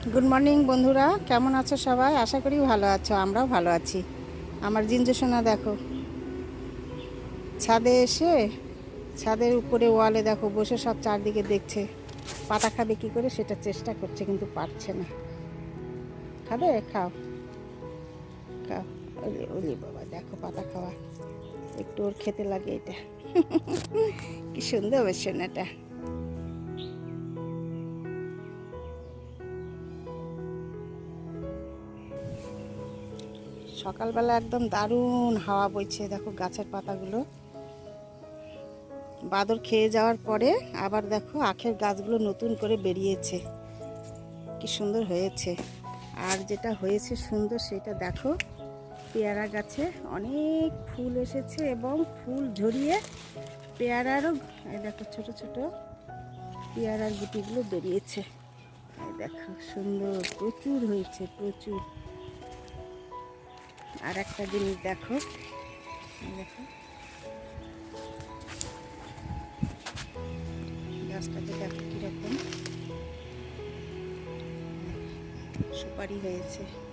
Good morning বন্ধুরা। কেমন আছো সবাই? আশা করি ভালো আছো, আমরাও ভালো আছি। আমার জিঞ্জু সোনা, দেখো। ছাদে এসে, ছাদের উপরে ওয়ালে দেখো, বসে সব চারদিকে দেখছে। পাতা খাবে কি করে, সেটা চেষ্টা করছে, কিন্তু পারছে না। খাবে? খাও। খাও। ওলে বাবা, দেখো পাতা খাওয়া। একটু ওর খেতে লাগে এটা। কি সুন্দর হবে সোনাটা। সকালবেলা একদম দারুণ হাওয়া বইছে, দেখো গাছের পাতাগুলো। বাদর খেয়ে যাওয়ার পরে আবার দেখো আখের গাছগুলো নতুন করে বেরিয়েছে। কি সুন্দর হয়েছে। আর যেটা হয়েছে সুন্দর সেটা দেখো, পেয়ারা গাছে অনেক ফুল এসেছে এবং ফুল ঝরিয়ে পেয়ারারও দেখো ছোট ছোট পেয়ারার গুটিগুলো বেরিয়েছে। দেখো সুন্দর, প্রচুর হয়েছে, প্রচুর। আর একটা জিনিস দেখো। দেখো। গাছটাতে দেখো কীরকম। সুপারি হয়েছে।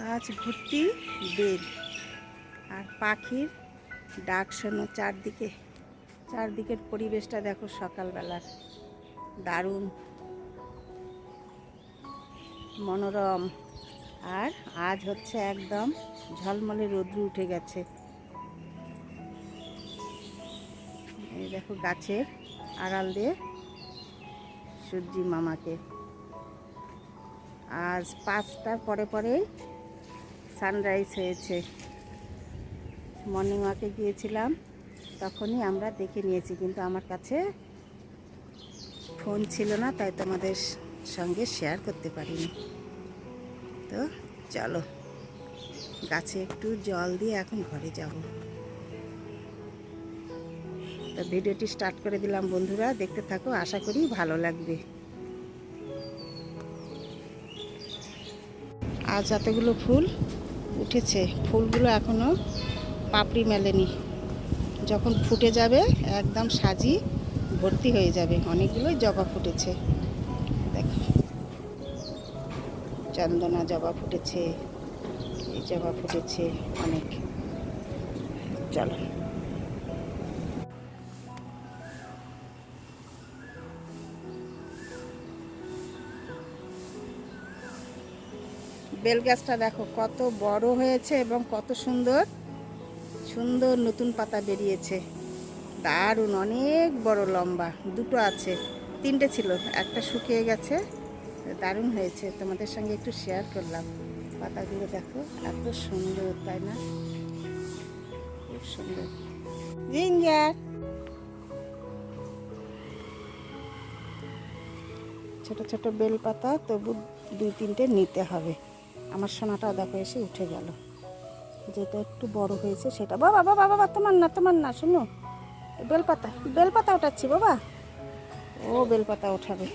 গাছ ভর্তি বেল আর পাখির ডাক শোনো চারদিকে। চারদিকের পরিবেশটা দেখো সকালবেলার। দারুণ। মনোরম। আর আজ হচ্ছে একদম ঝলমলে রোদ্রু উঠে গেছে। এই দেখো গাছের আড়াল দিয়ে সূর্যি মামাকে। আজ পাঁচটার পরে পরেই সানরাইজ হয়েছে। মর্নিং ওয়াকে গিয়েছিলাম, তখনই আমরা দেখে নিয়েছি, কিন্তু আমার কাছে ফোন ছিল না, তাই তোমাদের সঙ্গে শেয়ার করতে পারিনি। তো চলো, গাছে একটু জল দিয়ে এখন ঘরে যাব। তো ভিডিওটি স্টার্ট করে দিলাম, বন্ধুরা, দেখতে থাকো, আশা করি ভালো লাগবে। আজ এতগুলো ফুল উঠেছে। ফুলগুলো এখনও পাপড়ি মেলেনি। যখন ফুটে যাবে, একদম সাজি ভর্তি হয়ে যাবে। অনেকগুলোই জবা ফুটেছে। দেখো। চন্দনা জবা ফুটেছে, এই জবা ফুটেছে অনেক। চলো। বেল গাছটা দেখো, কত বড় হয়েছে এবং কত সুন্দর সুন্দর নতুন পাতা বেরিয়েছে। দারুণ, অনেক বড় লম্বা, দুটো আছে, তিনটে ছিল, একটা শুকিয়ে গেছে, দারুণ হয়েছে। তোমাদের সঙ্গে একটু শেয়ার করলাম, পাতাগুলো দেখো, এত সুন্দর, তাই না? খুব সুন্দর। জিঞ্জার! ছোট ছোট বেল পাতা, তবু দুই তিনটে নিতে হবে। আমার সোনাটা দেখো এসে উঠে গেল। যেটা একটু বড় হয়েছে সেটা। বাবা বাবা বাবা তোমার না তোমার না, শুনো। বেলপাতা বেলপাতা ওঠাচ্ছি বাবা। ও বেলপাতা ওঠাবে।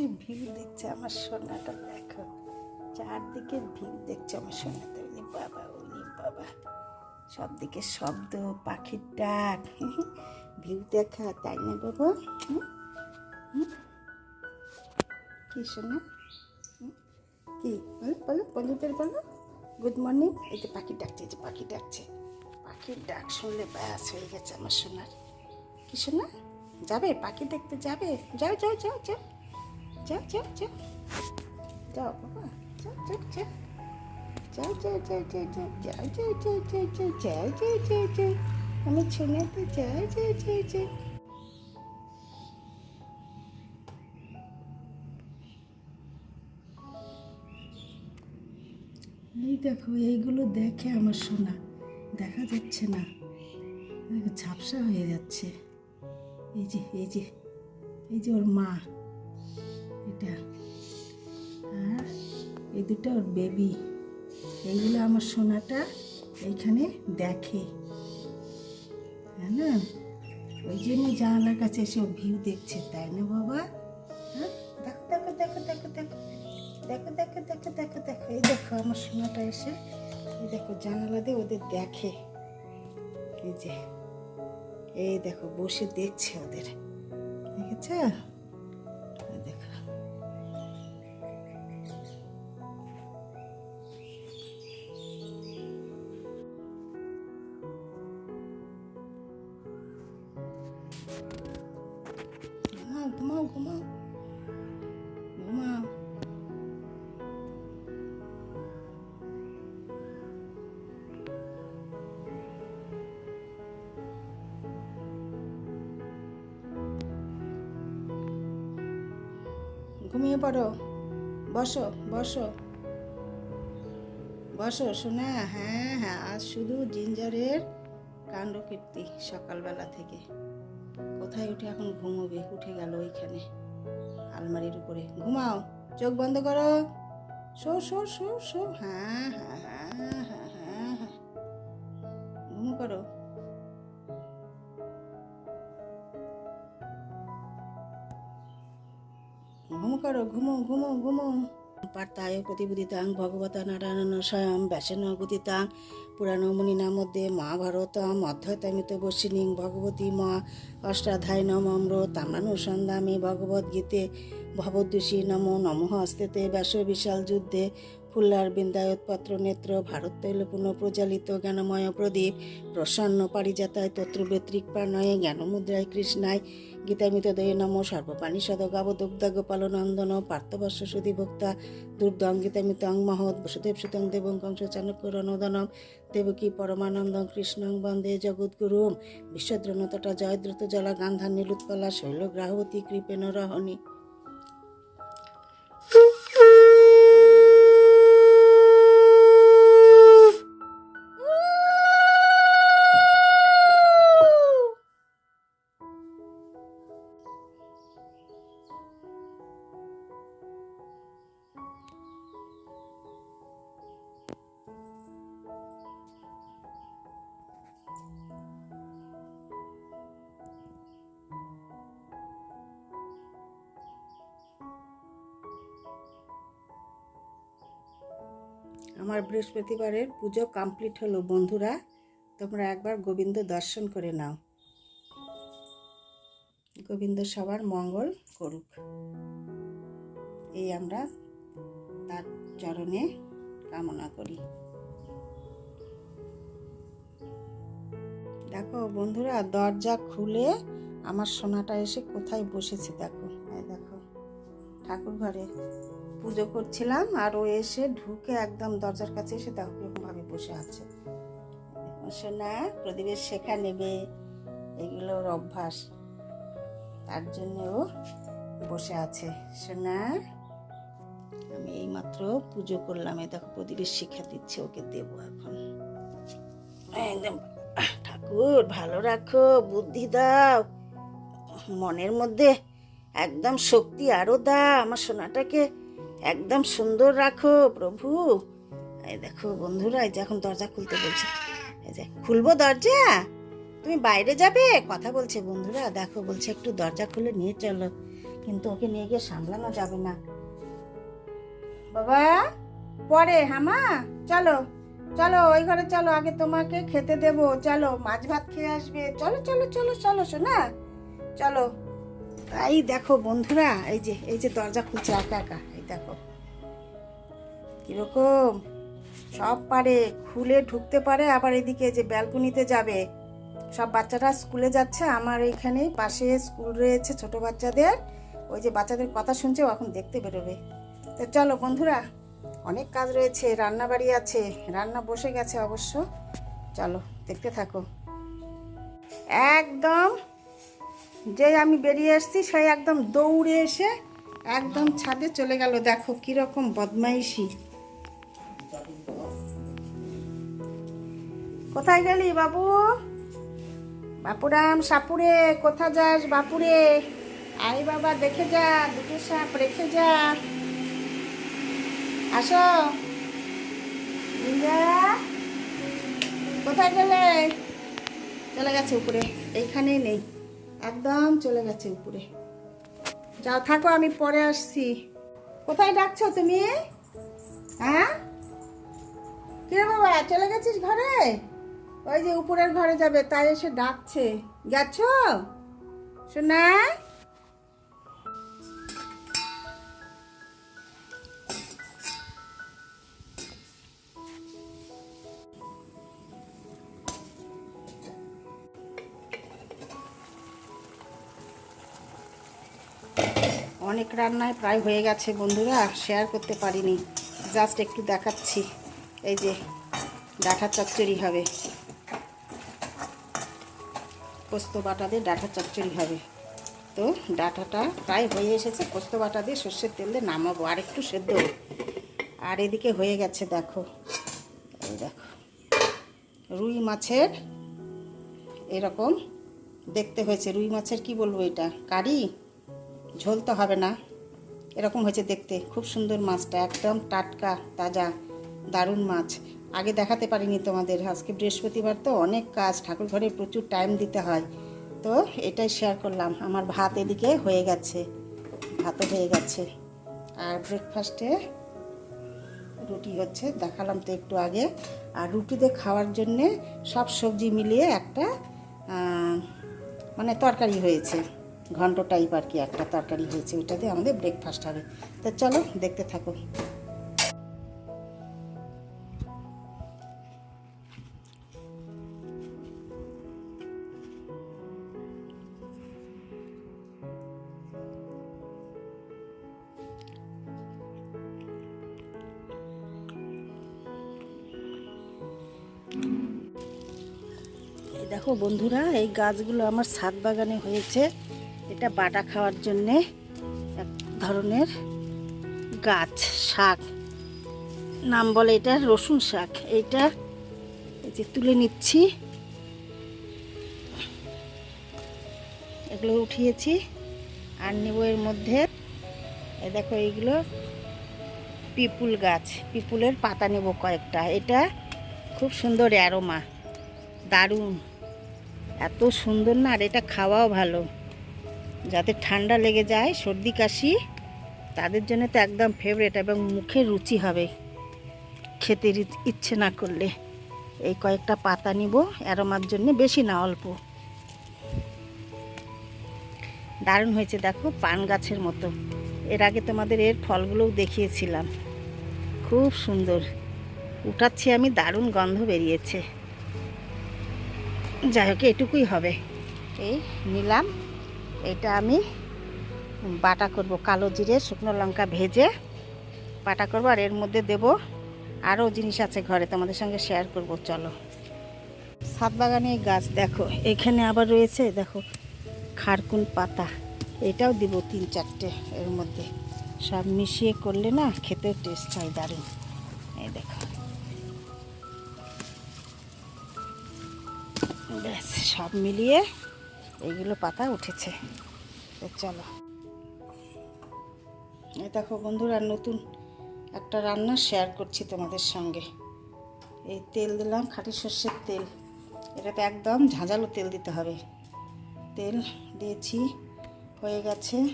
বসে ভিউ দেখছে আমার সোনাটা, দেখো। চারদিকে ভিউ দেখছে আমার সোনাটা। ওলি বাবা ওলি বাবা। সব দিকে শব্দ, পাখির ডাক। ভিউ দেখা, তাই না বাবা? কি শোনা কি? বলো, বন্ধুদের বলো। Good morning. এই যে পাখি ডাকছে, এই যে পাখি ডাকছে। পাখির ডাক শুনলে ব্যাস হয়ে গেছে আমার সোনার। কি শোনা যাবে? পাখি দেখতে যাবে? যাও যাও যাও যাও। যাও যাও যাও যাও বাবা যাও এই দেখো এইগুলো দেখে আমার সোনা দেখা যাচ্ছে না ঝাপসা হয়ে যাচ্ছে এই যে এই যে এই যে ওর মা এটা আর এই দুটো ওর বেবি এইগুলো আমার সোনাটা এইখানে দেখে। হ্যাঁ না ওই জন্য জানালার কাছে এসে ভিউ দেখছে, তাই না বাবা? হ্যাঁ? দেখো দেখো দেখো দেখো দেখো। দেখো দেখো দেখো দেখো এই দেখো আমার সোনাটা এসে। এই দেখো জানালা দিয়ে ওদের দেখে। এই যে, এই দেখো, বসে দেখছে ওদের। দেখেছ? এই বসো বসো। বসো শোনা হ্যাঁ হ্যাঁ আজ শুধু জিঞ্জারের কাণ্ডকীর্তি সকালবেলা থেকে। কোথায় উঠে এখন ঘুমোবে? উঠে গেল ওইখানে, আলমারির উপরে। ঘুমাও, চোখ বন্ধ করো। শো শো শো শো। হ্যাঁ হ্যাঁ হ্যাঁ হ্যাঁ হ্যাঁ হ্যাঁ। ঘুম করো। ঘুম করো, ঘুমো ঘুমো ঘুমো। পার্তায় প্রতিবুদিতাং ভগবতা নারায়ণ স্বয়ং ব্যাসেন গুদিতাং পুরাণমণিনা মধ্যে মহাভারতম অধ্যয়তামিত বর্ষিণী ভগবতী মা অষ্টাধ্যায় নমম্র তাম্রানুসন্ধামী ভগবদ্গীতে ভবদ্দুষী নম নমঃ হস্তেতে ব্যাস বিশাল যুদ্ধে ফুল্লার বিন্দায়তপত্র নেত্র ভারত তৈলপূর্ণ প্রজ্বালিত জ্ঞানময় প্রদীপ প্রসন্ন পারিজাতায় তত্রবেত্রিক প্রাণয়ে জ্ঞানমুদ্রায় কৃষ্ণায় গীতামিত দয়ে নম সর্বপাণী সদ গাবদগ্ধা গোপাল নন্দন পার্থবর্ষ সুধী ভোক্তা দুর্দং গীতামিতং মহৎ বসুদেব সুতং দেবং কংস চাণক্য রণোদনম দেবকী পরমানন্দং কৃষ্ণং বন্দে জগদ্গুরুম বিশ্বদ্রণতটা জয়দ্রুত জলা গান্ধার নীলুৎপলা শৈল গ্রাহবতী কৃপেন রহণী আমার বৃহস্পতিবারের পুজো কমপ্লিট হলো, বন্ধুরা। তোমরা একবার গোবিন্দ দর্শন করে নাও। গোবিন্দ সবার মঙ্গল করুক। এই আমরা তার চরণে কামনা করি। দেখো বন্ধুরা, দরজা খুলে আমার সোনাটা এসে কোথায় বসেছে দেখো। এই দেখো ঠাকুর ঘরে পুজো করছিলাম আর ও এসে ঢুকে একদম দরজার কাছে এসে দেখো কিরকমভাবে বসে আছে। সোনা, প্রদীপের শেখা নেবে এগুলো ওর অভ্যাস। তার জন্য ও বসে আছে। সোনা, আমি এইমাত্র পুজো করলাম। এই দেখো প্রদীপের শিক্ষা দিচ্ছে, ওকে দেবো এখন। একদম ঠাকুর, ভালো রাখো, বুদ্ধি দাও। মনের মধ্যে একদম শক্তি আরও দাও। আমার সোনাটাকে একদম সুন্দর রাখো, প্রভু। এই দেখো বন্ধুরা, এই যে এখন দরজা খুলতে বলছে। এই যে, খুলবো দরজা? তুমি বাইরে যাবে? কথা বলছে বন্ধুরা, দেখো বলছে একটু দরজা খুলে নিয়ে চলো। কিন্তু ওকে নিয়ে গিয়ে সামলানো যাবে না। বাবা, পরে, হামা, চলো চলো, ওই ঘরে চলো, আগে তোমাকে খেতে দেবো। চলো, মাছ ভাত খেয়ে আসবে। চলো চলো চলো চলো শোনা চলো। এই দেখো বন্ধুরা, এই যে এই যে দরজা খুলছে একা একা। দেখো। কীরকম? সব পারে, খুলে ঢুকতে পারে, আবার এদিকে যে ব্যালকনিতে যাবে। সব বাচ্চারা স্কুলে যাচ্ছে, আমার এইখানে পাশে স্কুল রয়েছে ছোট বাচ্চাদের। ওই যে বাচ্চাদের কথা শুনছে এখন দেখতে বেরোবে। তো চলো বন্ধুরা, অনেক কাজ রয়েছে রান্না বাড়ি আছে, রান্না বসে গেছে অবশ্য। চলো, দেখতে থাকো। একদম যে আমি বেরিয়ে এসেছি, সেই একদম দৌড়ে এসে একদম ছাদে চলে গেল। দেখো কীরকম বদমাইশি। কোথায় গেলি বাবু? বাপুরাম, সাপুরে কোথা যাস বাপুরে? আই বাবা, দেখে যা, দুটো সাপ রেখে যা। আসো। কোথায় গেলে? চলে গেছে উপরে। এইখানেই নেই। একদম চলে গেছে উপরে। যাও, থাকো, আমি পরে আসছি। কোথায় ডাকছো তুমি? হ্যাঁ? কিরে বাবা, চলে গেছিস ঘরে? ওই যে উপরের ঘরে যাবে, তাই এসে ডাকছে। গেছো? শোনা অনেক রান্নায় প্রায় হয়ে গেছে বন্ধুরা শেয়ার করতে পারিনি। জাস্ট একটু দেখাচ্ছি। এই যে ডাঁটা চচ্চড়ি হবে। পোস্ত বাটা দিয়ে ডাঁটা চচ্চড়ি হবে। তো ডাঁটাটা প্রায় হয়ে এসেছে, পোস্ত বাটা দিয়ে সর্ষের তেল দিয়ে নামাবো, আর একটু সেদ্ধ। আর এদিকে হয়ে গেছে, দেখো। দেখো। রুই মাছের এরকম দেখতে হয়েছে। রুই মাছের কি বলব এটা? কারি? ঝোল তো হবে না। এরকম হয়েছে দেখতে। খুব সুন্দর মাছটা, একদম টাটকা, তাজা, দারুণ মাছ। আগে দেখাতে পারিনি তোমাদের, আজকে বৃহস্পতিবার তো অনেক কাজ, ঠাকুর ঘরে প্রচুর টাইম দিতে হয়। তো এটাই শেয়ার করলাম। আমার ভাত এদিকে হয়ে গেছে, ভাতও হয়ে গেছে। আর ব্রেকফাস্টে রুটি হচ্ছে, দেখালাম তো একটু আগে। আর রুটিতে খাওয়ার জন্যে সব সবজি মিলিয়ে একটা মানে তরকারি হয়েছে। ঘন্ট টাইপ আর কি একটা তরকারি হয়েছে ওইটা দিয়ে আমাদের ব্রেকফাস্ট হবে। তো চলো, দেখতে থাকো। দেখো বন্ধুরা, এই গাছগুলো আমার ছাদ বাগানে হয়েছে। এটা বাটা খাওয়ার জন্যে এক ধরনের গাছ, শাক। নাম বলে এটা রসুন শাক। এইটা এই যে তুলে নিচ্ছি। এগুলো উঠিয়েছি। আর নেব এর মধ্যে, এ দেখো এইগুলো পিপুল গাছ। পিপুলের পাতা নেব কয়েকটা। এটা খুব সুন্দর অ্যারোমা। দারুণ। এত সুন্দর না, আর এটা খাওয়াও ভালো। যাতে ঠান্ডা লেগে যায়, সর্দি, কাশি, তাদের জন্য তো একদম ফেভারেট এবং মুখে রুচি হবে খেতে ইচ্ছে না করলে। এই কয়েকটা পাতা নিব, অ্যারোমার জন্য বেশি না, অল্প। দারুণ হয়েছে দেখো পান গাছের মতো। এর আগে তোমাদের এর ফলগুলোও দেখিয়েছিলাম। খুব সুন্দর। উঠাচ্ছি আমি, দারুণ গন্ধ বেরিয়েছে। যাই হোক, এটুকুই হবে। এই নিলাম। এটা আমি বাটা করব, কালো জিরে, শুকনো লঙ্কা ভেজে বাটা করব, আর এর মধ্যে দেব আরও জিনিস আছে ঘরে, তোমাদের সঙ্গে শেয়ার করব, চলো। ছাদ বাগানে গাছ, দেখো, এখানে আবার রয়েছে, দেখো, খারকুন পাতা, এটাও দিব তিন চারটে এর মধ্যে। সব মিশিয়ে করলে না খেতেও টেস্ট হয় দারুণ। এই দেখো। ব্যাস, সব মিলিয়ে এইগুলো পাতা উঠেছে। চলো। দেখো বন্ধুরা, নতুন একটা রান্না শেয়ার করছি তোমাদের সঙ্গে। এই তেল দিলাম, খাঁটি সর্ষের তেল। এটাতে একদম ঝাঁঝালো তেল দিতে হবে। তেল দিয়েছি, হয়ে গেছে।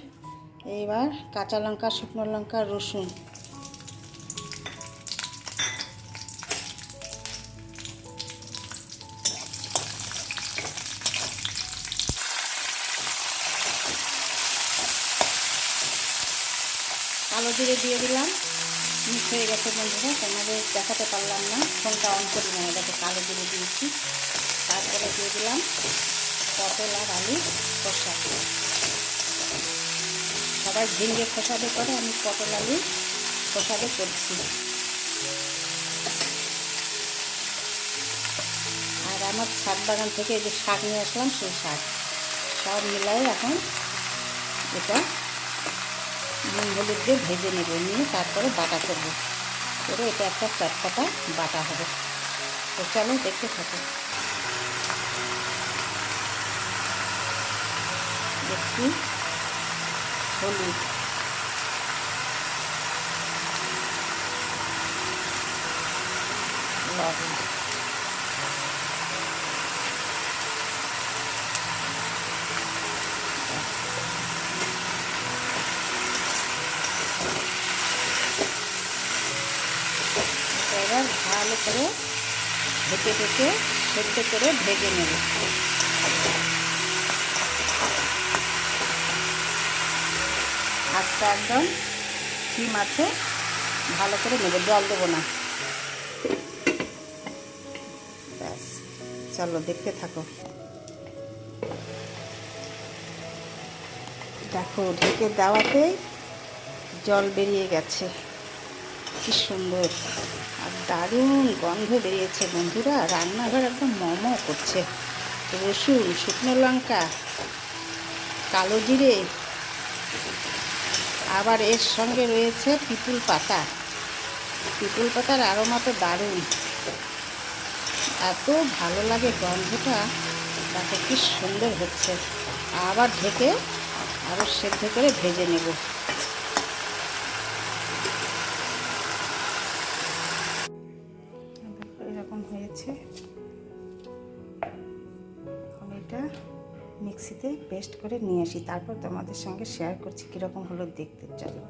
এইবার কাঁচা লঙ্কা, শুকনো লঙ্কা, রসুন। দিয়ে দিলাম। মিক্স হয়ে গেছে বন্ধুরা তোমাদের দেখাতে পারলাম না। ফোনটা অন করি না দেখো কালো জিরে দিয়েছি। তারপরে দিয়ে দিলাম পটল আর আলু খোসা সবাই ঝিঙ্গে খোসাতে করে, আমি পটল আলু খোসাতে করছি। আর আমার শাক বাগান থেকে যে শাক নিয়ে আসলাম, সেই শাক। সব মিলাই এখন এটা নুন হলুদ দিয়ে ভেজে নেব। নিয়ে তারপরে বাটা করব। করে এটা একটা চটপটা বাটা হবে। তো চলো দেখতে থাকো। একটু হলুদ। লবণ এবার ভালো করে ঢেকে ঢেকে সেদ্ধ করে ভেজে নেব। আস্তে একদম সিম আছে, ভালো করে নেব জল দেবো না। ব্যাস, চলো দেখতে থাকো। দেখো, ঢেকে দেওয়াতেই জল বেরিয়ে গেছে। কি সুন্দর। দারুণ গন্ধ বেরিয়েছে বন্ধুরা। রান্নাঘর একদম মম করছে। রসুন, শুকনো লঙ্কা, কালো জিরে, আবার এর সঙ্গে রয়েছে পিপুল পাতা। পিপুল পাতার আরোমা তো দারুণ। এত ভালো লাগে গন্ধটা দেখো কি সুন্দর হচ্ছে। আবার ঢেকে আরও সেদ্ধ করে ভেজে নেব। এরকম হয়েছে। এখন এটা মিক্সিতে পেস্ট করে নিয়ে আসি। তারপর তোমাদের সঙ্গে শেয়ার করছি কীরকম হলো দেখতে। চলো।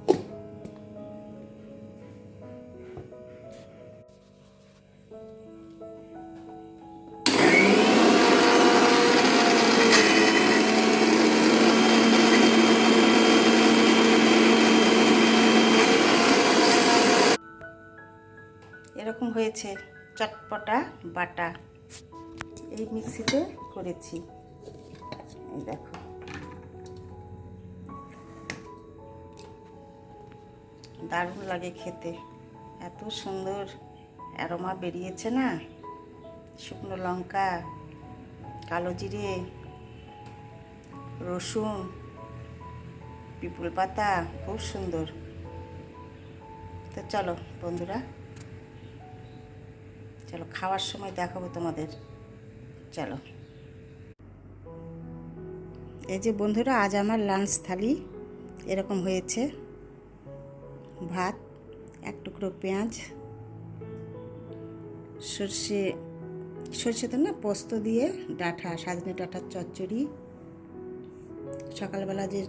বাটা এই মিক্সিতে করেছি। এই দেখো। দারুণ লাগে খেতে। এত সুন্দর অ্যারোমা বেরিয়েছে না? শুকনো লঙ্কা, কালো জিরে, রসুন, পিপুল পাতা, খুব সুন্দর। তো চলো বন্ধুরা চলো, খাওয়ার সময় দেখাবো তোমাদের। চলো। এই যে বন্ধুরা, আজ আমার লাঞ্চ থালি। এরকম হয়েছে। ভাত, এক টুকরো পেঁয়াজ, সর্ষে সর্ষে তো না পোস্ত দিয়ে ডাঁটা সাজনে ডাঁটার চচ্চড়ি। সকালবেলা যে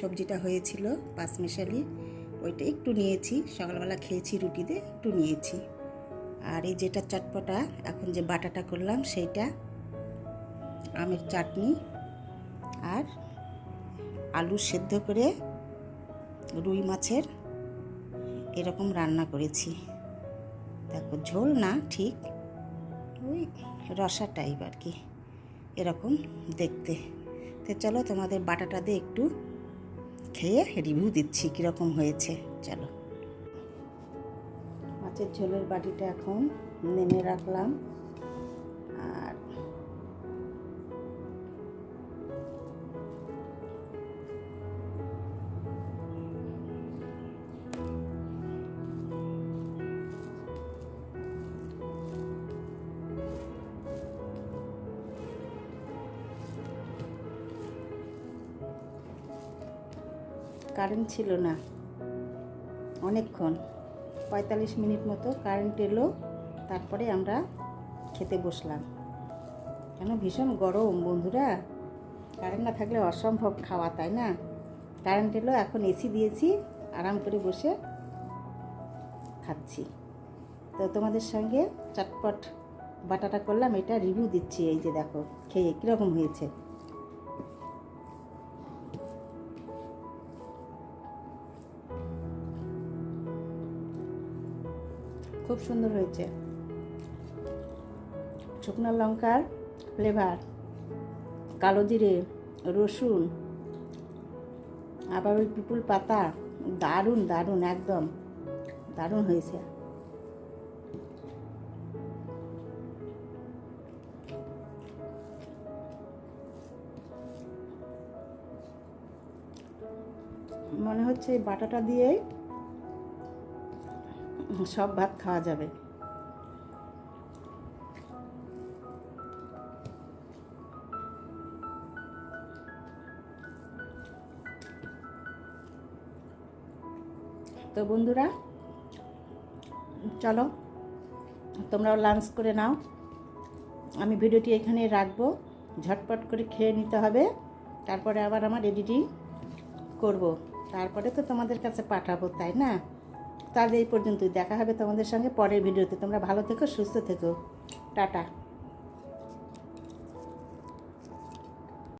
সবজিটা হয়েছিল, পাঁচমিশালি, ওইটা একটু নিয়েছি। সকালবেলা খেয়েছি রুটিতে, একটু নিয়েছি। আর এই যেটা চটপটা, এখন যে বাটাটা করলাম সেইটা, আমের চাটনি আর আলু সেদ্ধ করে রুই মাছের এরকম রান্না করেছি। দেখো ঝোল না ঠিক, ওই রসা টাইপ আর কি, এরকম দেখতে। তো চলো তোমাদের বাটাটা দিয়ে একটু খেয়ে রিভিউ দিচ্ছি কীরকম হয়েছে। চলো। মাছের ঝোলের বাটিটা এখন নেমে রাখলাম। আর কারেন্ট ছিল না। অনেকক্ষণ। পঁয়তাল্লিশ মিনিট মতো কারেন্ট এলো, তারপরে আমরা খেতে বসলাম। কেন? ভীষণ গরম বন্ধুরা। কারেন্ট না থাকলে অসম্ভব খাওয়া, তাই না? কারেন্ট এলো, এখন এসি দিয়েছি, আরাম করে বসে খাচ্ছি। তো তোমাদের সঙ্গে চটপট বাটাটা করলাম, এটা রিভিউ দিচ্ছি, এই যে দেখো, খেয়ে কীরকম হয়েছে। খুব সুন্দর হয়েছে। শুকনো লঙ্কার ফ্লেভার কালো জিরে, রসুন, আবার ওই পিপুল পাতা, দারুণ দারুণ, একদম, দারুণ হয়েছে। মনে হচ্ছে বাটাটা দিয়েই সব ভাত খাওয়া যাবে। তো বন্ধুরা, চলো, তোমরাও লাঞ্চ করে নাও। আমি ভিডিওটি এখানে রাখব, ঝটপট করে খেয়ে নিতে হবে। তারপরে আবার আমার এডিটিং করব। তারপরে তো তোমাদের কাছে পাঠাবো, তাই না? তাহলে এই পর্যন্তই। দেখা হবে তোমাদের সঙ্গে পরের ভিডিওতে। তোমরা ভালো থেকো, সুস্থ থেকো। টাটা।